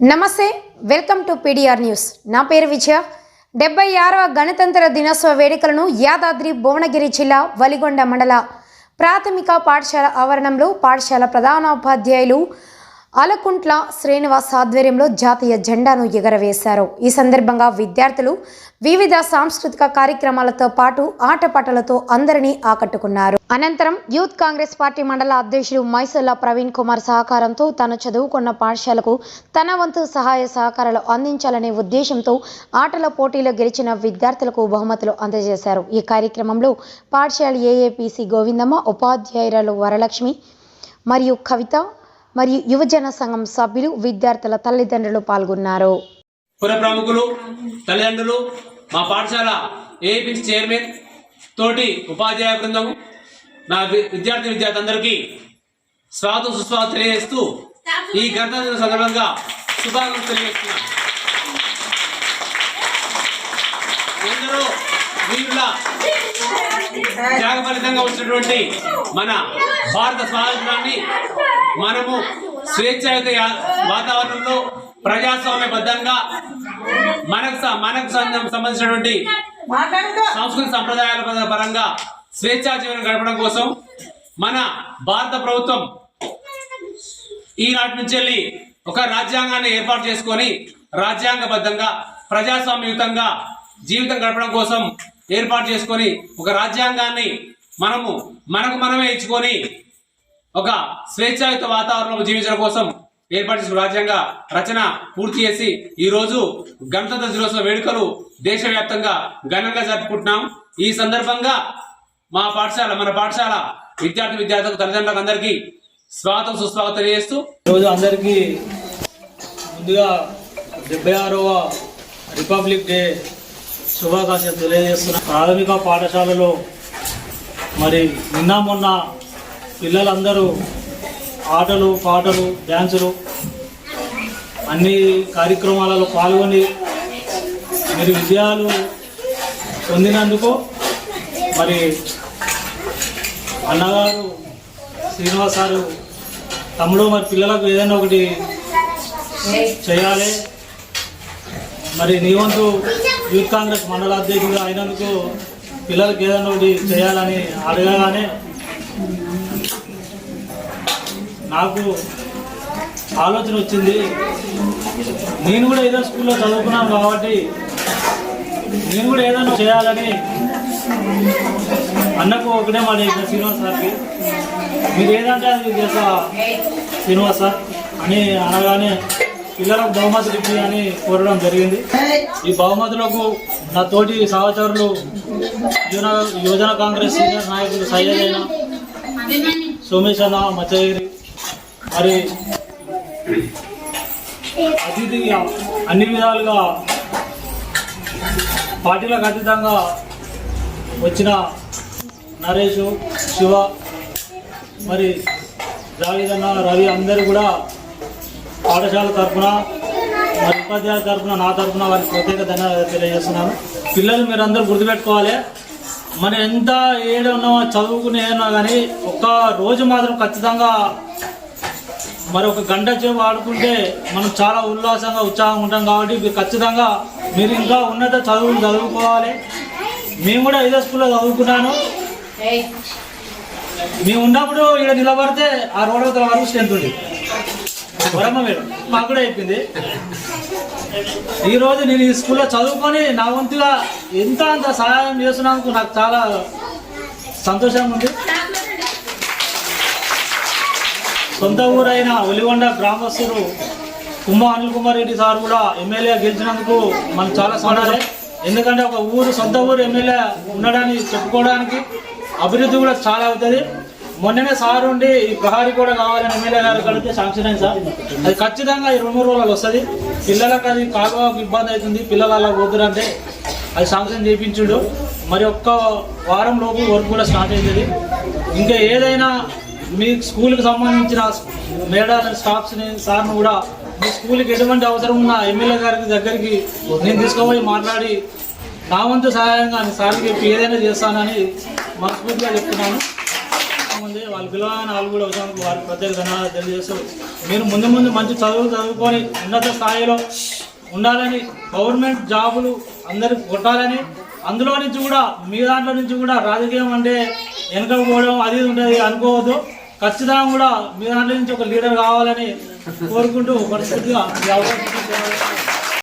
నమస్తే welcome to PDR news. నా పేరు విజయ. డెబ్బై ఆరవ గణతంత్ర దినోత్సవ వేడుకలను యాదాద్రి భువనగిరి జిల్లా వలిగొండ మండల ప్రాథమిక పాఠశాల ఆవరణంలో పాఠశాల ప్రధానోపాధ్యాయులు అలకుంట్ల శ్రీనివాస్ ఆధ్వర్యంలో జాతీయ జెండాను ఎగరవేశారు. ఈ సందర్భంగా విద్యార్థులు వివిధ సాంస్కృతిక కార్యక్రమాలతో పాటు ఆటపాటలతో అందరినీ ఆకట్టుకున్నారు. అనంతరం యూత్ కాంగ్రెస్ పార్టీ మండల అధ్యక్షుడు మైసల్లా ప్రవీణ్ కుమార్ సహకారంతో తను చదువుకున్న పాఠశాలకు తన వంతు సహాయ సహకారాలు అందించాలనే ఉద్దేశంతో ఆటల పోటీలో గెలిచిన విద్యార్థులకు బహుమతులు అందజేశారు. ఈ కార్యక్రమంలో పాఠశాల ఏఏపీసీ గోవిందమ్మ ఉపాధ్యాయురాలు వరలక్ష్మి మరియు కవిత మరియు యువజన సంఘం సభ్యులు విద్యార్థుల తల్లిదండ్రులు పాల్గొన్నారు. పుర ప్రముఖులు తల్లిదండ్రులు మా పాఠశాల ఏపీ చైర్మన్ తోటి ఉపాధ్యాయ బృందం నా విద్యార్థి విద్యార్థి అందరికీ స్వాగతం సుస్వాగతం తెలియజేస్తూ ఈ గణతంత్ర సందర్భంగా శుభాకాంక్షలు తెలియజేస్తున్నాను. ఎందరో వీరుల త్యాగ ఫలితంగా వచ్చినటువంటి మన భారత స్వాతంత్రాన్ని మనము స్వేచ్ఛాయుత వాతావరణంలో ప్రజాస్వామ్యబద్ధంగా మనకు మనకు సంబంధం- సంబంధించినటువంటి సాంస్కృతిక సంప్రదాయాల పర- పరంగా స్వేచ్ఛా జీవనం గడపడం కోసం మన భారత ప్రభుత్వం ఈనాటి నుంచి వెళ్ళి ఒక రాజ్యాంగాన్ని ఏర్పాటు చేసుకొని రాజ్యాంగబద్ధంగా ప్రజాస్వామ్యయుతంగా జీవితం గడపడం కోసం ఏర్పాటు చేసుకొని ఒక రాజ్యాంగాన్ని మనము మనకు మనమే ఇచ్చుకొని ఒక స్వేచ్ఛాయుత వాతావరణంలో జీవించడం కోసం ఏర్పాటు రాజ్యాంగ రచన పూర్తి చేసి ఈ రోజు గణతంత్ర దినోత్సవ వేడుకలు దేశవ్యాప్తంగా ఘనంగా జరుపుకుంటున్నాం. ఈ సందర్భంగా మా పాఠశాల మన పాఠశాల విద్యార్థి విద్యార్థులకు తల్లిదండ్రులకు అందరికీ స్వాగతం సుస్వాగతం తెలియజేస్తూ ఈరోజు అందరికీ ముందుగా డెబ్బై ఆరవ రిపబ్లిక్ డే శుభాకాంక్షలు తెలియజేస్తున్న. ప్రాథమిక పాఠశాలలో మరి నిన్న మొన్న పిల్లలందరూ ఆటలు పాటలు డ్యాన్సులు అన్ని కార్యక్రమాలలో పాల్గొని మీరు విజయాలు పొందినందుకు మరి అన్నగారు శ్రీనివాస్ గారు తమ్ముడు మరి పిల్లలకు ఏదైనా ఒకటి చేయాలి. మరి నీ వంతు యూత్ కాంగ్రెస్ మండల అధ్యక్షుడు అయినందుకు పిల్లలకి ఏదైనా ఒకటి చేయాలని అడగగానే నాకు ఆలోచన వచ్చింది. నేను కూడా ఏదో స్కూల్లో చదువుకున్నాను కాబట్టి నేను కూడా ఏదైనా చేయాలని అన్నకు ఒకటే మాట చెప్పిన శ్రీనివాస్ సార్కి. మీరు ఏదంటే అది చేస్తా శ్రీనివాస్ సార్? అని అనగానే పిల్లలకు బహుమతులు ఇవ్వి అని కోరడం జరిగింది. ఈ బహుమతులకు నా తోటి సహచరులు యువన యువజన కాంగ్రెస్ సీనియర్ నాయకులు సయ్యద్ అయిన అన్న మచ్చగిరి మరి అతిథిగా అన్ని విధాలుగా పార్టీలకు అతీతంగా వచ్చిన నరేష్ శివ మరి జావేద్ రవి అందరూ కూడా పాఠశాల తరఫున మరి ఉపాధ్యాయుల తరఫున నా తరఫున వారికి ప్రత్యేక ధన్యవాదాలు తెలియజేస్తున్నాను. పిల్లలు మీరు అందరూ గుర్తుపెట్టుకోవాలి మనం ఎంత ఏడున్నా చదువుకునే ఏదన్నా కానీ ఒక్క రోజు మాత్రం ఖచ్చితంగా మరి ఒక గంట సేపు ఆడుకుంటే మనం చాలా ఉల్లాసంగా ఉత్సాహంగా ఉంటాం కాబట్టి మీరు ఖచ్చితంగా మీరు ఇంకా ఉన్నత చదువులు చదువుకోవాలి. మేము కూడా ఇదే స్కూల్లో చదువుకున్నాను. మేము ఉన్నప్పుడు ఇక్కడ నిలబడితే ఆ రోడ్ అవతల వరకు స్ట్రెంత్ ఉంది వరమ్మ మేడం మాకు కూడా అయిపోయింది. ఈ రోజు నేను ఈ స్కూల్లో చదువుకొని నా వంతుగా ఎంత అంత సహాయం చేస్తున్నందుకు నాకు చాలా సంతోషంగా ఉంది. సొంత ఊరైన ఒలిగొండ గ్రామస్తులు కుంభ అనిల్ కుమార్ రెడ్డి సార్ కూడా ఎమ్మెల్యే గెలిచినందుకు మనకు చాలా సంతోషం ఎందుకంటే ఒక ఊరు సొంత ఊరు ఎమ్మెల్యే ఉండడాన్ని చెప్పుకోవడానికి అభివృద్ధి కూడా చాలా అవుతుంది. మొన్ననే సార్ ఉండి ఈ ప్రహారీ కూడా కావాలని ఎమ్మెల్యే గారు కడితే శాంక్షన్ అయింది సార్. అది ఖచ్చితంగా ఈ రెండు రోజులకు వస్తుంది. పిల్లలకు అది కాలువకు ఇబ్బంది అవుతుంది. పిల్లలు అలా పోతురంటే అది శాంక్షన్ చేయించుడు. మరి ఒక్క వారం లోపు వర్క్ కూడా స్టార్ట్ అవుతుంది. ఇంకా ఏదైనా మీ స్కూల్కి సంబంధించిన మేడాల స్టాఫ్స్ని సార్ని కూడా మీ స్కూల్కి ఎటువంటి అవసరం ఉన్న ఎమ్మెల్యే గారి దగ్గరికి నేను తీసుకుపోయి మాట్లాడి నా వంతు సహాయంగా సార్కి ఏదైనా చేస్తానని మనస్ఫూర్తిగా చెప్తున్నాను. ఉంది వాళ్ళ పిలవగానే వాళ్ళు కూడా వచ్చినందుకు వారికి ప్రత్యేక ధన్యవాదాలు తెలియజేస్తూ మీరు ముందు ముందు మంచి చదువులు చదువుకొని ఉన్నత స్థాయిలో ఉండాలని గవర్నమెంట్ జాబులు అందరికి కొట్టాలని అందులో నుంచి కూడా మీ దాంట్లో నుంచి కూడా రాజకీయం అంటే వెనకపోవడం అది ఇది ఉంటుంది అనుకోవద్దు. ఖచ్చితంగా కూడా మీ దాంట్లో నుంచి ఒక లీడర్ కావాలని కోరుకుంటూ మనస్ఫూర్తిగా